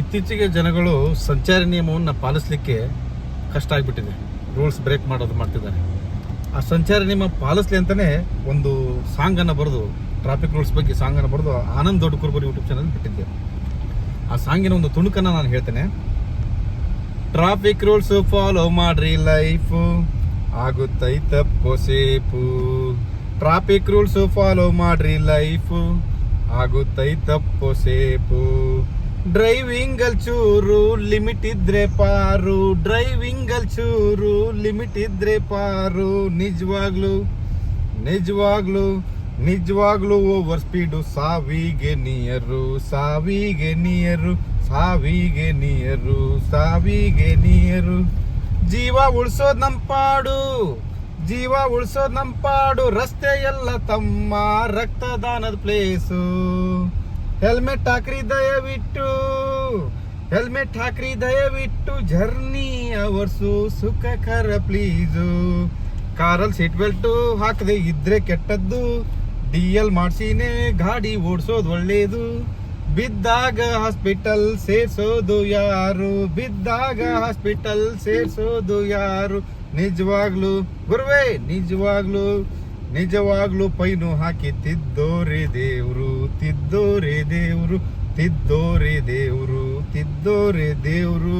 ಇತ್ತೀಚೆಗೆ ಜನಗಳು ಸಂಚಾರಿ ನಿಯಮವನ್ನು ಪಾಲಿಸಲಿಕ್ಕೆ ಕಷ್ಟ ಆಗಿಬಿಟ್ಟಿದೆ. ರೂಲ್ಸ್ ಬ್ರೇಕ್ ಮಾಡೋದು ಮಾಡ್ತಿದ್ದಾರೆ. ಆ ಸಂಚಾರಿ ನಿಯಮ ಪಾಲಿಸ್ಲಿ ಅಂತಲೇ ಒಂದು ಸಾಂಗನ್ನು ಬರೆದು, ಟ್ರಾಫಿಕ್ ರೂಲ್ಸ್ ಬಗ್ಗೆ ಸಾಂಗನ್ನು ಬರೆದು ಆನಂದ್ ದೊಡ್ಡ ಕುರುಬರು ಯೂಟ್ಯೂಬ್ ಚಾನಲ್ ಬಿಟ್ಟಿದ್ದೆ. ಆ ಸಾಂಗಿನ ಒಂದು ತುಣುಕನ್ನು ನಾನು ಹೇಳ್ತೇನೆ. ಟ್ರಾಫಿಕ್ ರೂಲ್ಸ್ ಫಾಲೋ ಮಾಡ್ರಿ ಲೈಫ್ ಆಗುತ್ತೈ ತಪ್ಪು ಸೇಪು ಟ್ರಾಫಿಕ್ ರೂಲ್ಸ್ ಫಾಲೋ ಮಾಡ್ರಿ ಲೈಫ್ ಆಗುತ್ತೈ ತಪ್ಪು ಸೇಪು ಡ್ರೈವಿಂಗ್ ಚೂರು ಲಿಮಿಟ್ ಇದ್ರೆ ಪಾರು. ಡ್ರೈವಿಂಗ್ ಚೂರು ಲಿಮಿಟ್ ಇದ್ರೆ ಪಾರು. ನಿಜವಾಗ್ಲು ನಿಜವಾಗ್ಲು ನಿಜವಾಗ್ಲು ಓವರ್ ಸ್ಪೀಡು. ಸಾವಿಗೆ ನಿಯರು ಸಾವಿಗೆ ನಿಯರು ಸಾವಿಗೆ ನಿಯರು ಸಾವಿಗೆ ನಿಯರು. ಜೀವ ಉಳ್ಸೋದ್ ನಮ್ ಪಾಡು, ಜೀವ ಉಳ್ಸೋದ್ ನಮ್ ಪಾಡು. ರಸ್ತೆ ಎಲ್ಲ ತಮ್ಮ ರಕ್ತದಾನದ ಪ್ಲೇಸು ಹೆಲ್ಮೆಟ್ ಹಾಕ್ರಿ, ದಯವಿಟ್ಟು. ಹೆಲ್ಮೆಟ್ ಹಾಕ್ರಿ, ದಯವಿಟ್ಟು. ಜರ್ನಿ ಅವರ್ಸು, ಸುಖಕರ ಪ್ಲೀಸು ಕಾರಲ್ಲಿ ಸೀಟ್ ಬೆಲ್ಟ್ ಹಾಕದೆ ಇದ್ರೆ ಕೆಟ್ಟದ್ದು. ಡಿ ಎಲ್ ಮಾಡಿಸಿನೇ ಗಾಡಿ ಓಡಿಸೋದು ಒಳ್ಳೇದು. ಬಿದ್ದಾಗ ಹಾಸ್ಪಿಟಲ್ ಸೇರ್ಸೋದು ಯಾರು? ಬಿದ್ದಾಗ ಹಾಸ್ಪಿಟಲ್ ಸೇರ್ಸೋದು ಯಾರು? ನಿಜವಾಗ್ಲು, ಗುರುವೇ, ನಿಜವಾಗ್ಲು. ನಿಜವಾಗ್ಲು ಪೈನು ಹಾಕಿ ತಿದ್ದೋರೆ ದೇವ್ರು ತಿದ್ದೋರೆ ದೇವ್ರು ತಿದ್ದೋರೆ ದೇವ್ರು ತಿದ್ದೋರೆ ದೇವ್ರು.